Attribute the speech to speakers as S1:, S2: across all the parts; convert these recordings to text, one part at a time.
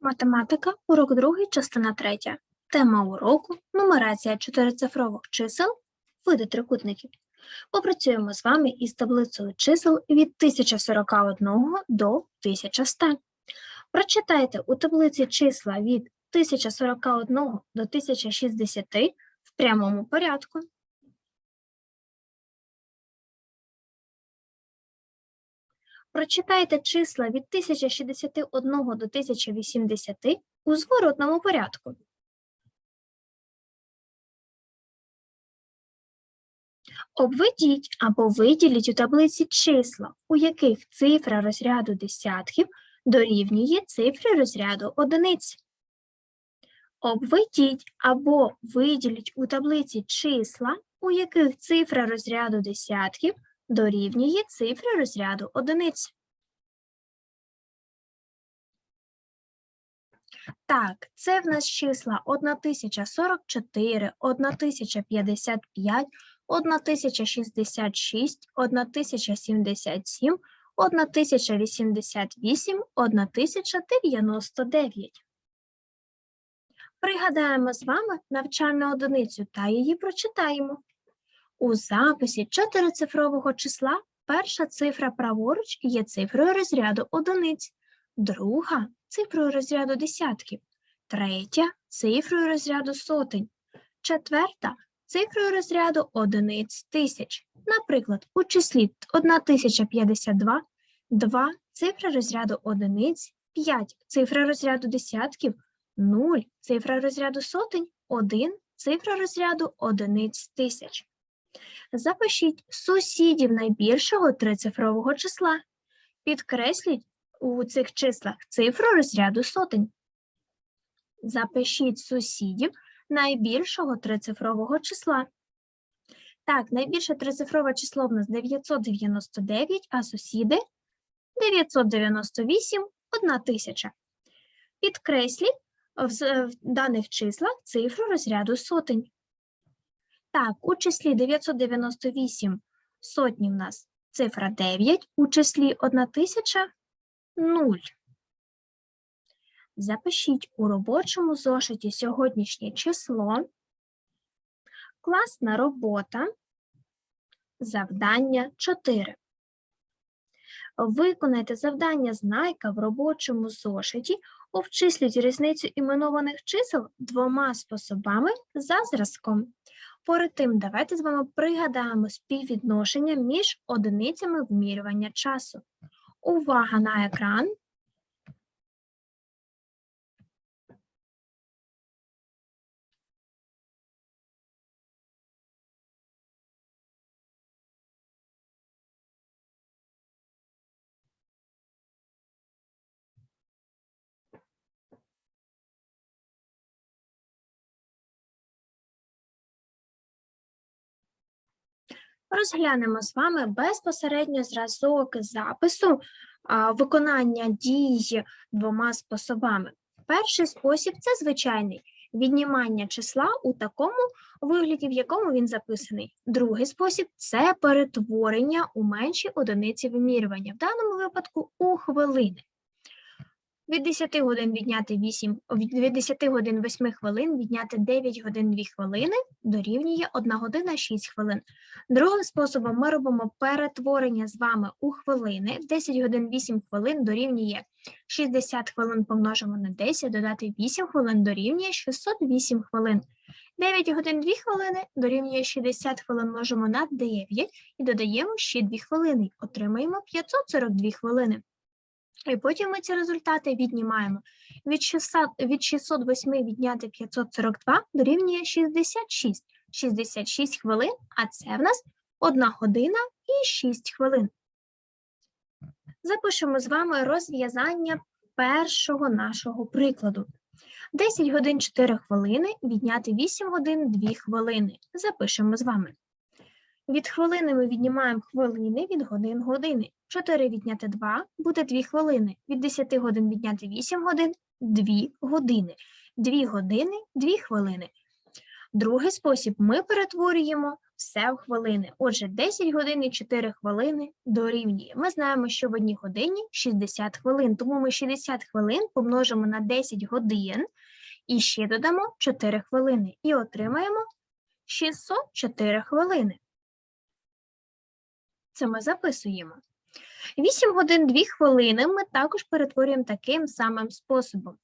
S1: Математика, урок 2, частина 3. Тема уроку – нумерація чотирицифрових чисел, види трикутників. Попрацюємо з вами із таблицею чисел від 1041 до 1100. Прочитайте у таблиці числа від 1041 до 1060 в прямому порядку. Прочитайте числа від 1061 до 1080 у зворотному порядку. Обведіть або виділіть у таблиці числа, у яких цифра розряду десятків дорівнює цифрі розряду одиниць. Обведіть або виділіть у таблиці числа, у яких цифра розряду десятків дорівнює цифрі розряду одиниць. Так, це в нас числа 1044, 1055, 1066, 1077, 1088, 1099. Пригадаємо з вами навчальну одиницю та її прочитаємо. У записі чотирицифрового числа перша цифра праворуч є цифрою розряду одиниць, друга цифрою розряду десятків, третя цифрою розряду сотень, четверта цифрою розряду одиниць тисяч. Наприклад, у числі 1052, 2 цифра розряду одиниць, 5 цифра розряду десятків, 0 цифра розряду сотень, 1 цифра розряду одиниць тисяч. Запишіть сусідів найбільшого трицифрового числа. Підкресліть у цих числах цифру розряду сотень. Запишіть сусідів найбільшого трицифрового числа. Так, найбільше трицифрове число в нас 999, а сусіди 998, 1000. Підкресліть в в даних числах цифру розряду сотень. Так, у числі 998 сотні в нас цифра 9, у числі 1000 – 0. Запишіть у робочому зошиті сьогоднішнє число, класна робота, завдання 4. Виконайте завдання знайка в робочому зошиті, обчисліть різницю іменованих чисел двома способами за зразком. Перед тим давайте з вами пригадаємо співвідношення між одиницями вимірювання часу. Увага на екран. Розглянемо з вами безпосередньо зразок запису виконання дій двома способами. Перший спосіб це звичайний віднімання числа у такому вигляді, в якому він записаний. Другий спосіб це перетворення у менші одиниці вимірювання, в даному випадку у хвилини. Від 10 годин відняти 8, від від 10 годин 8 хвилин відняти 9 годин 2 хвилини дорівнює 1 година 6 хвилин. Другим способом ми робимо перетворення з вами у хвилини. 10 годин 8 хвилин дорівнює 60 хвилин помножимо на 10, додати 8 хвилин дорівнює 608 хвилин. 9 годин 2 хвилини дорівнює 60 хвилин множимо на 9 і додаємо ще 2 хвилини. Отримаємо 542 хвилини. І потім ми ці результати віднімаємо. Від 600, від 608 відняти 542 дорівнює 66. 66 хвилин, а це в нас 1 година і 6 хвилин. Запишемо з вами розв'язання першого нашого прикладу. 10 годин 4 хвилини відняти 8 годин 2 хвилини. Запишемо з вами. Від хвилини ми віднімаємо хвилини, від годин години. 4 відняти 2 буде 2 хвилини. Від 10 годин відняти 8 годин 2 години. 2 години 2 хвилини. Другий спосіб ми перетворюємо все в хвилини. Отже, 10 годин і 4 хвилини дорівнює. Ми знаємо, що в одній годині 60 хвилин, тому ми 60 хвилин помножимо на 10 годин і ще додамо 4 хвилини і отримаємо 604 хвилини. Це ми записуємо. 8 годин 2 хвилини ми також перетворюємо таким самим способом.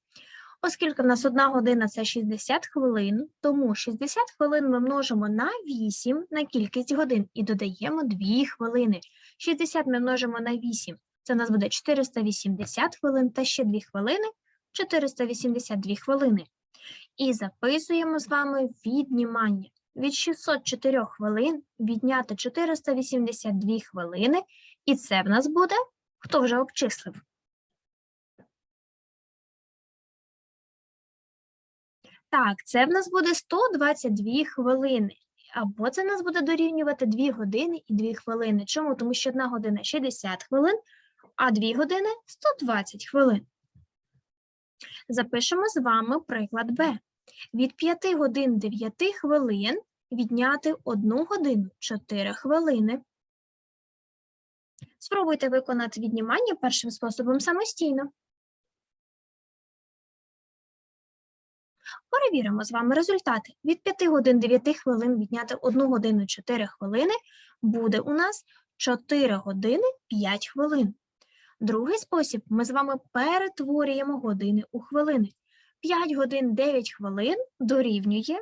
S1: Оскільки в нас одна година це 60 хвилин, тому 60 хвилин ми множимо на 8 на кількість годин і додаємо 2 хвилини. 60 ми множимо на 8, це у нас буде 480 хвилин та ще 2 хвилини, 482 хвилини. І записуємо з вами віднімання. Від 604 хвилин відняти 482 хвилини, і це в нас буде, хто вже обчислив? Так, це в нас буде 122 хвилини. Або це в нас буде дорівнювати 2 години і 2 хвилини. Чому? Тому що 1 година 60 хвилин, а 2 години 120 хвилин. Запишемо з вами приклад Б. Від 5 годин 9 хвилин відняти 1 годину 4 хвилини. Спробуйте виконати віднімання першим способом самостійно. Перевіримо з вами результати. Від 5 годин 9 хвилин відняти 1 годину 4 хвилини буде у нас 4 години 5 хвилин. Другий спосіб ми з вами перетворюємо години у хвилини. 5 годин 9 хвилин дорівнює.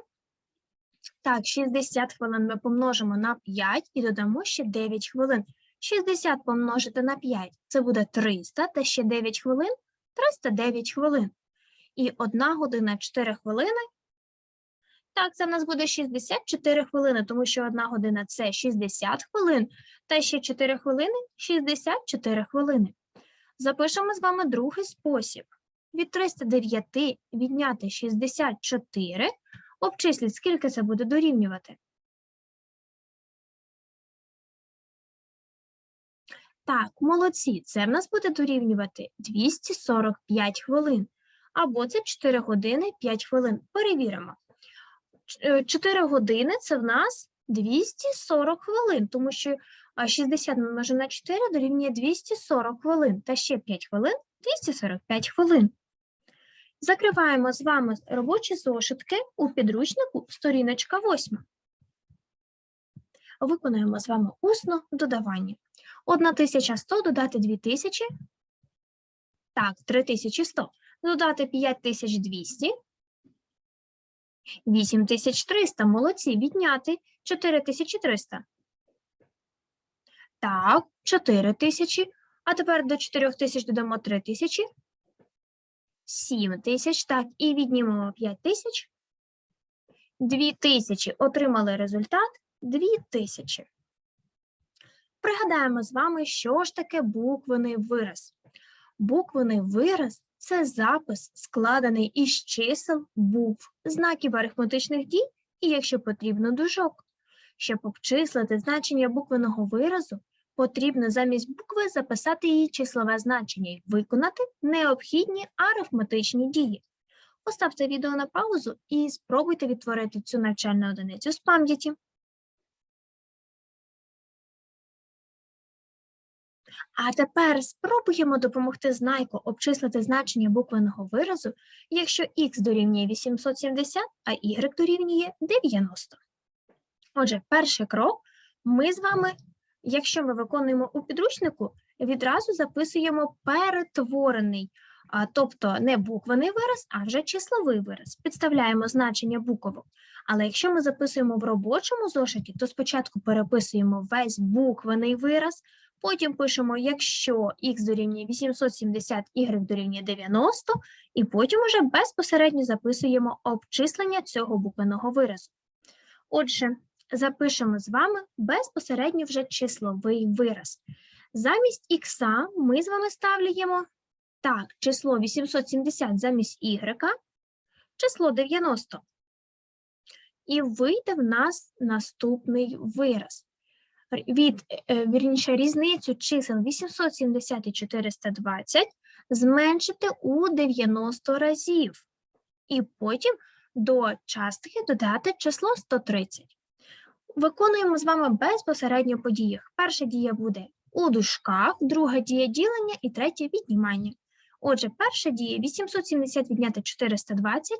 S1: Так, 60 хвилин ми помножимо на 5 і додамо ще 9 хвилин. 60 помножити на 5 це буде 300, та ще 9 хвилин 309 хвилин. І 1 година 4 хвилини. Так, це в нас буде 64 хвилини, тому що 1 година це 60 хвилин, та ще 4 хвилини 64 хвилини. Запишемо з вами другий спосіб. Від 309 відняти 64, обчисліть, скільки це буде дорівнювати. Так, молодці, це в нас буде дорівнювати 245 хвилин. Або це 4 години 5 хвилин. Перевіримо. 4 години це в нас 240 хвилин, тому що 60 множимо на 4 дорівнює 240 хвилин, та ще 5 хвилин 245 хвилин. Закриваємо з вами робочі зошитки у підручнику сторіночка 8. Виконуємо з вами усно додавання. 1100 додати 2000. Так, 3100. Додати 5200. 8300. Молодці. Відняти 4300. Так, 4000. А тепер до 4000 додамо 3000. 7000. Так, і віднімемо 5000. 2000. Отримали результат 2000. Пригадаємо з вами, що ж таке буквений вираз. Буквений вираз це запис, складений із чисел, букв, знаків арифметичних дій і, якщо потрібно, дужок. Щоб обчислити значення буквеного виразу, потрібно замість букви записати її числове значення і виконати необхідні арифметичні дії. Поставте відео на паузу і спробуйте відтворити цю навчальну одиницю з пам'яті. А тепер спробуємо допомогти знайку обчислити значення буквеного виразу, якщо х дорівнює 870, а y дорівнює 90. Отже, перший крок ми з вами, якщо ми виконуємо у підручнику, відразу записуємо перетворений, тобто не буквений вираз, а вже числовий вираз. Підставляємо значення буквок. Але якщо ми записуємо в робочому зошиті, то спочатку переписуємо весь буквений вираз, Потім пишемо, якщо х дорівнює 870, y дорівнює 90, і потім уже безпосередньо записуємо обчислення цього буквеного виразу. Отже, запишемо з вами безпосередньо вже числовий вираз. Замість х ми з вами ставляємо так, число 870 замість y, число 90. І вийде в нас наступний вираз від е, вірніше, різницю чисел 870 і 420 зменшити у 90 разів. І потім до частки додати число 130. Виконуємо з вами безпосередньо по діях. Перша дія буде у дужках, друга дія ділення і третя віднімання. Отже, перша дія 870 відняти 420.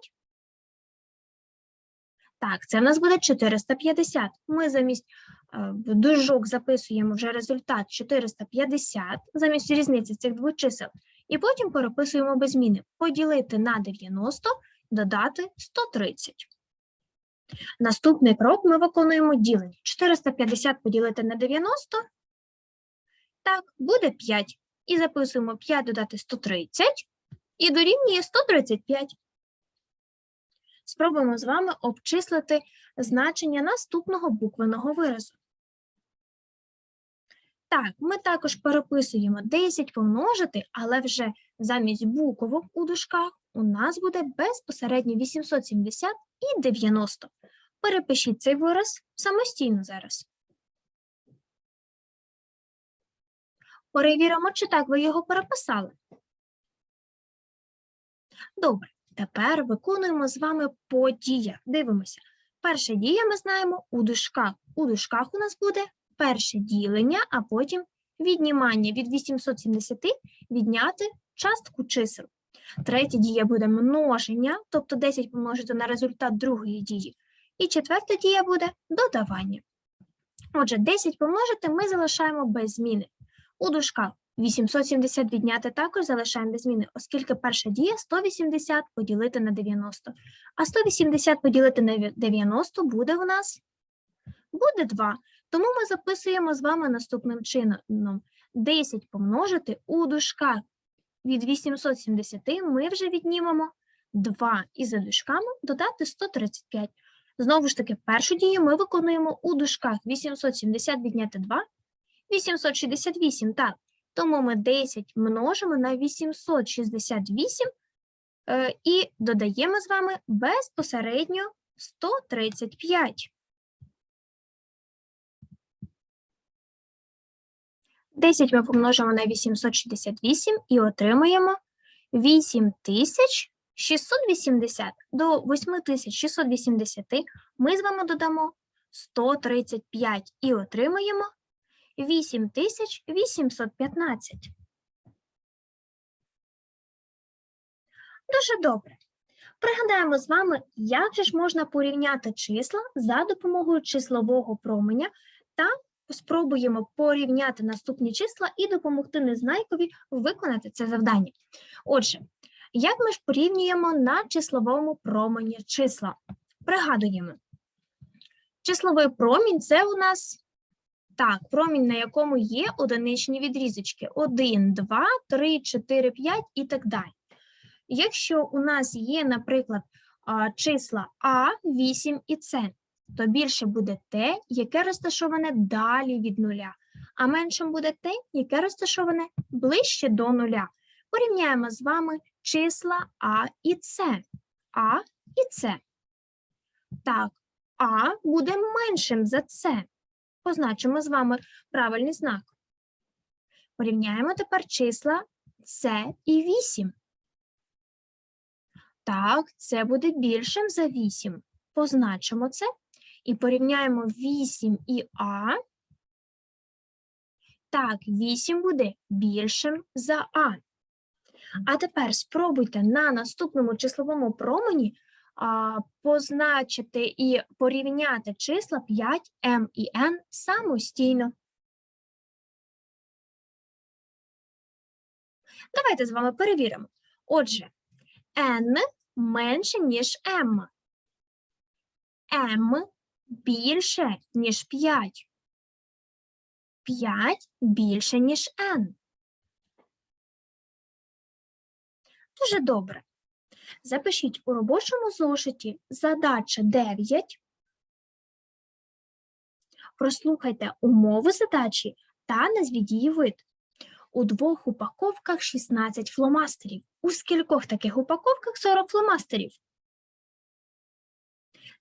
S1: Так, це в нас буде 450. Ми замість е, дужок записуємо вже результат 450 замість різниці цих двох чисел. І потім переписуємо без зміни. Поділити на 90, додати 130. Наступний крок ми виконуємо ділення. 450 поділити на 90. Так, буде 5. І записуємо 5 додати 130 і дорівнює 135. Спробуємо з вами обчислити значення наступного буквеного виразу. Так, ми також переписуємо 10 помножити, але вже замість буквок у дужках у нас буде безпосередньо 870 і 90. Перепишіть цей вираз самостійно зараз. Перевіримо, чи так ви його переписали. Добре, тепер виконуємо з вами по діях. Дивимося. Перша дія ми знаємо у дужках. У дужках у нас буде перше ділення, а потім віднімання від 870 відняти частку чисел. Третя дія буде множення, тобто 10 помножити на результат другої дії. І четверта дія буде додавання. Отже, 10 помножити ми залишаємо без зміни. У дужках 870 відняти також залишаємо без зміни, оскільки перша дія 180 поділити на 90. А 180 поділити на 90 буде у нас буде 2. Тому ми записуємо з вами наступним чином. 10 помножити у дужках від 870 ми вже віднімемо 2 і за дужками додати 135. Знову ж таки, першу дію ми виконуємо у дужках 870 відняти 2, 868, так. Тому ми 10 множимо на 868 е, і додаємо з вами безпосередньо 135. 10 ми помножимо на 868 і отримаємо 8000. 680 до 8680 ми з вами додамо 135 і отримаємо 8815. Дуже добре. Пригадаємо з вами, як же ж можна порівняти числа за допомогою числового променя та спробуємо порівняти наступні числа і допомогти Незнайкові виконати це завдання. Отже, як ми ж порівнюємо на числовому промені числа? Пригадуємо, числовий промінь це у нас так, промінь, на якому є одиничні відрізочки: 1, 2, 3, 4, 5 і так далі. Якщо у нас є, наприклад, числа А, 8 і С, то більше буде те, яке розташоване далі від нуля, а меншим буде те, яке розташоване ближче до нуля. Порівняємо з вами числа А і С. А і С. Так, А буде меншим за С. Позначимо з вами правильний знак. Порівняємо тепер числа С і 8. Так, це буде більшим за 8. Позначимо це і порівняємо 8 і А. Так, 8 буде більшим за А. А тепер спробуйте на наступному числовому промені а, позначити і порівняти числа 5, М і N самостійно. Давайте з вами перевіримо. Отже, N менше, ніж M. M більше, ніж 5. 5 більше, ніж n. Дуже добре. Запишіть у робочому зошиті задача 9. Прослухайте умови задачі та назвіть її вид. У двох упаковках 16 фломастерів. У скількох таких упаковках 40 фломастерів?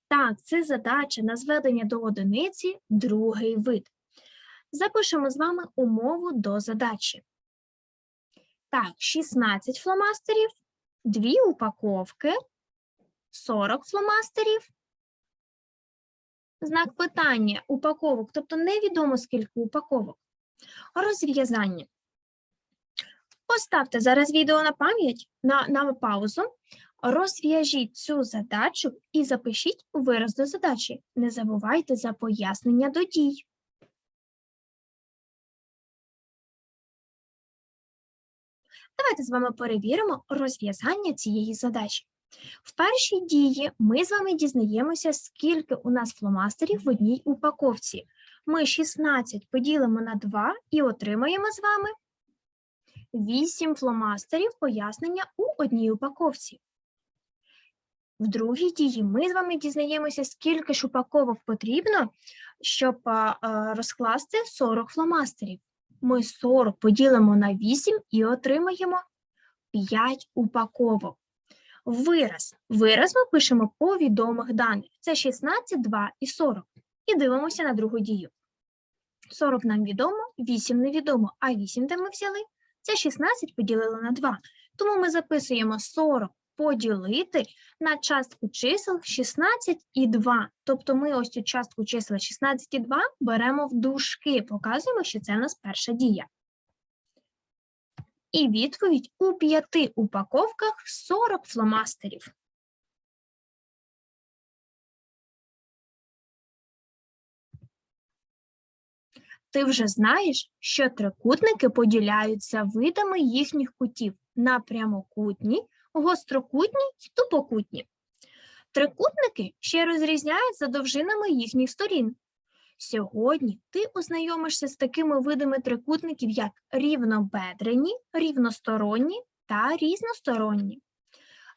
S1: Так, це задача на зведення до одиниці, другий вид. Запишемо з вами умову до задачі. Так, 16 фломастерів, 2 упаковки, 40 фломастерів знак питання, упаковок, тобто невідомо скільки упаковок. Розв'язання. Поставте зараз відео на пам'ять на, на паузу. Розв'яжіть цю задачу і запишіть вираз до задачі. Не забувайте за пояснення до дій. Давайте з вами перевіримо розв'язання цієї задачі. В першій дії ми з вами дізнаємося, скільки у нас фломастерів в одній упаковці. Ми 16 поділимо на 2 і отримаємо з вами 8 фломастерів пояснення у одній упаковці. В другій дії ми з вами дізнаємося, скільки ж упаковок потрібно, щоб розкласти 40 фломастерів. Ми 40 поділимо на 8 і отримаємо 5 упаковок. Вираз. Вираз ми пишемо по відомих даних. Це 16, 2 і 40. І дивимося на другу дію. 40 нам відомо, 8 невідомо, а 8 де ми взяли? Це 16 поділили на 2. Тому ми записуємо 40 поділити на частку чисел 16 і 2. Тобто ми ось цю частку чисел 16 і 2 беремо в дужки, показуємо, що це у нас перша дія. І відповідь у п'яти упаковках 40 фломастерів. Ти вже знаєш, що трикутники поділяються видами їхніх кутів на прямокутні, гострокутні й тупокутні. Трикутники ще розрізняють за довжинами їхніх сторін. Сьогодні ти ознайомишся з такими видами трикутників, як рівнобедрені, рівносторонні та різносторонні.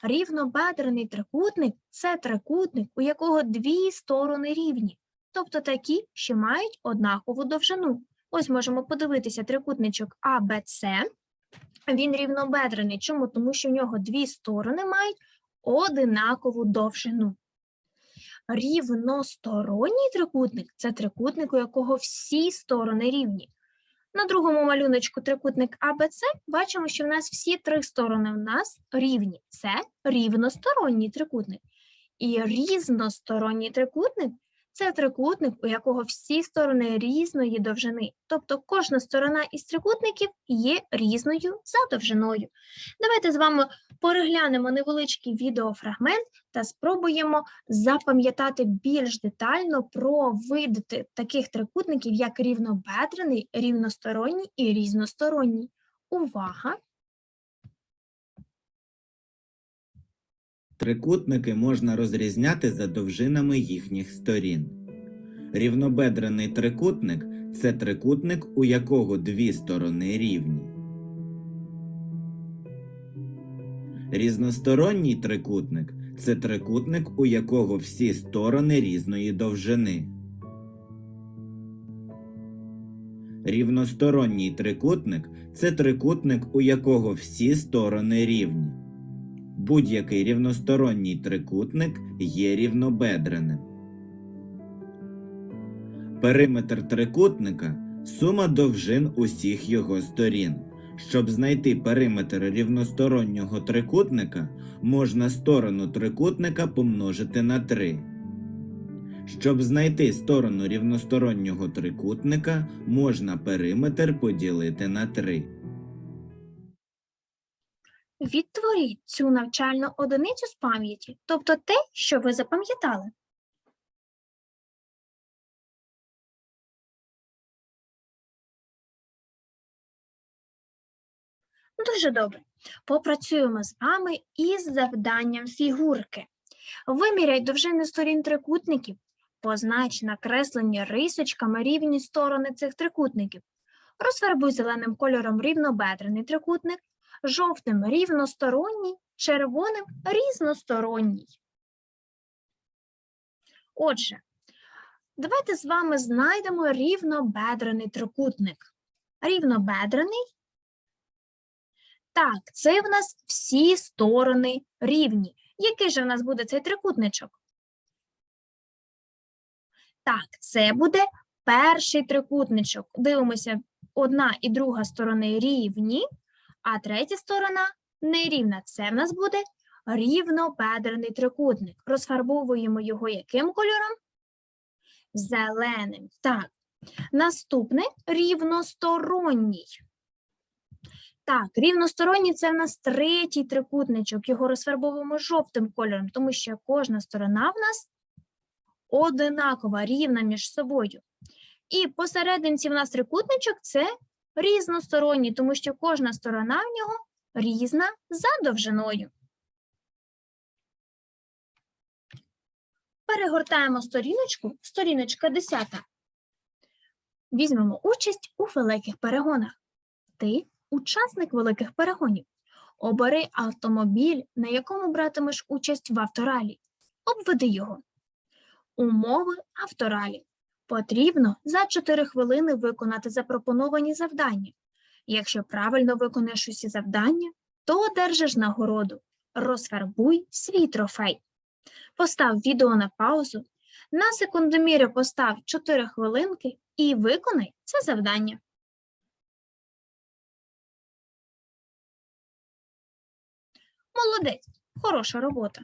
S1: Рівнобедрений трикутник це трикутник, у якого дві сторони рівні, тобто такі, що мають однакову довжину. Ось можемо подивитися трикутничок АБЦ. Він рівнобедрений. Чому? Тому що в нього дві сторони мають одинакову довжину. Рівносторонній трикутник це трикутник, у якого всі сторони рівні. На другому малюночку трикутник АБЦ бачимо, що в нас всі три сторони в нас рівні. Це рівносторонній трикутник. І різносторонній трикутник це трикутник, у якого всі сторони різної довжини. Тобто кожна сторона із трикутників є різною за довжиною. Давайте з вами переглянемо невеличкий відеофрагмент та спробуємо запам'ятати більш детально про види таких трикутників, як рівнобедрений, рівносторонній і різносторонній. Увага!
S2: Трикутники можна розрізняти за довжинами їхніх сторін. Рівнобедрений трикутник це трикутник, у якого дві сторони рівні. Різносторонній трикутник це трикутник, у якого всі сторони різної довжини. Рівносторонній трикутник це трикутник, у якого всі сторони рівні. Будь-який рівносторонній трикутник є рівнобедреним. Периметр трикутника сума довжин усіх його сторін. Щоб знайти периметр рівностороннього трикутника, можна сторону трикутника помножити на 3. Щоб знайти сторону рівностороннього трикутника, можна периметр поділити на 3.
S1: Відтворіть цю навчальну одиницю з пам'яті, тобто те, що ви запам'ятали. Дуже добре. Попрацюємо з вами із завданням фігурки. Виміряй довжини сторін трикутників, познач накреслені рисочками рівні сторони цих трикутників. Розфарбуй зеленим кольором рівнобедрений трикутник, жовтим рівносторонній, червоним різносторонній. Отже, давайте з вами знайдемо рівнобедрений трикутник. Рівнобедрений. Так, це в нас всі сторони рівні. Який же в нас буде цей трикутничок? Так, це буде перший трикутничок. Дивимося, одна і друга сторони рівні, а третя сторона нерівна. Це в нас буде рівнобедрений трикутник. Розфарбовуємо його яким кольором? Зеленим. Так. Наступне рівносторонній. Так, рівносторонній це в нас третій трикутничок. Його розфарбовуємо жовтим кольором, тому що кожна сторона в нас одинакова, рівна між собою. І посерединці в нас трикутничок це різносторонній, тому що кожна сторона в нього різна за довжиною. Перегортаємо сторіночку, сторіночка 10. Візьмемо участь у великих перегонах. Ти учасник великих перегонів. Обери автомобіль, на якому братимеш участь в авторалі. Обведи його. Умови авторалі. Потрібно за 4 хвилини виконати запропоновані завдання. Якщо правильно виконаєш усі завдання, то одержиш нагороду. Розфарбуй свій трофей. Постав відео на паузу. На секундомірі постав 4 хвилинки і виконай це завдання. Молодець, хороша робота.